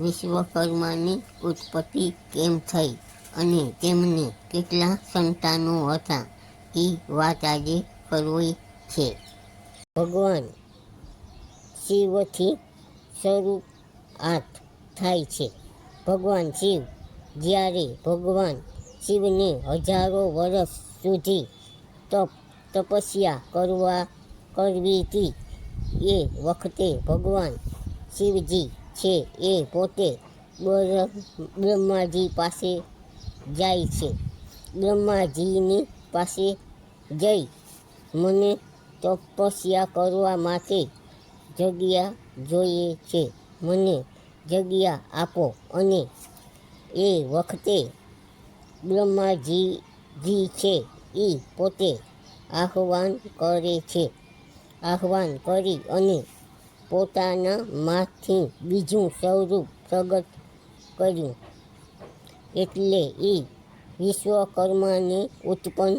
વિશ્વકર્માની ઉત્પત્તિ કેમ થઈ અને તેમને કેટલા સંતાનો હતા? એ વાત આજે કરવી છે. ભગવાન શિવથી શરૂઆત થાય છે. ભગવાન શિવ જ્યારે ભગવાન શિવને હજારો વર્ષ સુધી તપ તપસ્યા કરવા કરવી હતી, એ વખતે ભગવાન શિવજી છે એ પોતે બ્રહ્માજી પાસે જાય છે. બ્રહ્માજીની પાસે જઈ મને તપસ્યા કરવા માટે જગ્યા જોઈએ છે. મને જગ્યા આપો અને એ વખતે બ્રહ્માજી જી છે એ પોતે આહ્વાન કરે છે. આહવાન કરી અને પોતાના માંથી બીજું સ્વરૂપ પ્રગટ કર્યું. એટલે એ વિશ્વકર્માને ઉત્પન્ન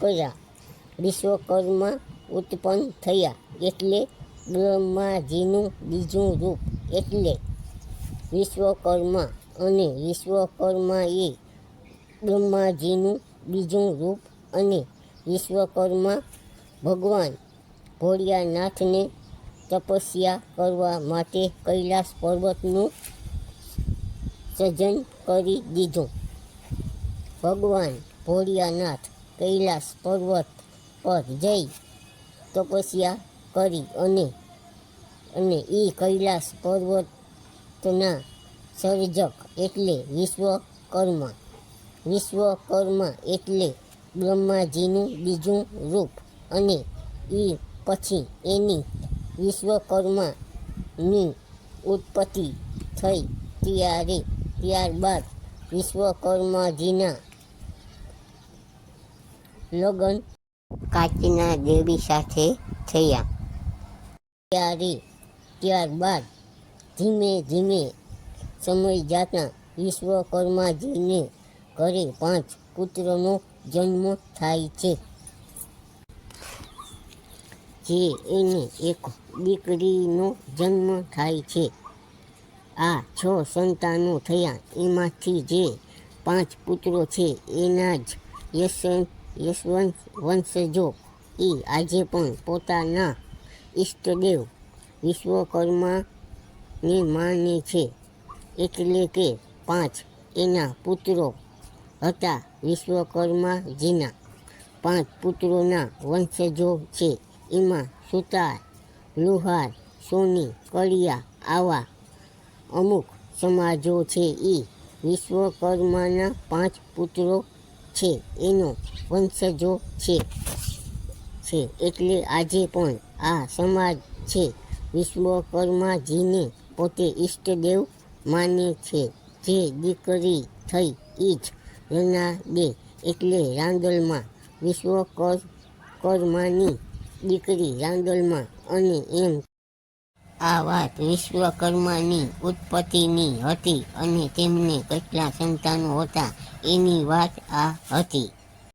કર્યા. વિશ્વકર્મા ઉત્પન્ન થયા એટલે બ્રહ્માજીનું બીજું રૂપ. એટલે વિશ્વકર્મા અને વિશ્વકર્મા એ બ્રહ્માજીનું બીજું રૂપ અને વિશ્વકર્મા ભગવાન ભોળિયાનાથને તપસ્યા કરવા માટે કૈલાસ પર્વતનું સર્જન કરી દીધું. ભગવાન ભોળિયાનાથ કૈલાસ પર્વત પર જઈ તપસ્યા કરી અને અને એ કૈલાસ પર્વતના સર્જક એટલે વિશ્વકર્મા. વિશ્વકર્મા એટલે બ્રહ્માજીનું બીજું રૂપ અને એ પછી એની વિશ્વકર્માની ઉત્પત્તિ થઈ ત્યારે, ત્યારબાદ વિશ્વકર્માજીના લગ્ન કાચના દેવી સાથે થયા. ત્યારે, ત્યારબાદ ધીમે ધીમે સમય જતાં વિશ્વકર્માજીને ઘરે પાંચ પુત્રનો જન્મ થાય છે, જે એને એક દીકરીનો જન્મ થાય છે. આ છ સંતાનો થયા. એમાંથી જે પાંચ પુત્રો છે, એના જ યશવંત યશવંત વંશજો. એ આજે પણ પોતાના ઈષ્ટદેવ વિશ્વકર્માને માને છે. એટલે કે પાંચ એના પુત્રો હતા વિશ્વકર્માજીના પાંચ પુત્રોના વંશજો છે. એમાં સુતાર લુહાર, સોની કળિયા આવા અમુક સમાજો છે. એ વિશ્વકર્માના પાંચ પુત્રો છે. એનો વંશજો છે. છે. એટલે આજે પણ આ સમાજ છે. વિશ્વકર્માજીને પોતે ઈષ્ટદેવ માને છે. જે દીકરી થઈ એ જ રનાદે એટલે રાંદલમાં વિશ્વકર્માની દીકરી રાંદલમાં અને એમ આ વાત વિશ્વકર્માની ઉત્પત્તિની હતી અને તેમને કેટલા સંતાનો હતા એની વાત આ હતી.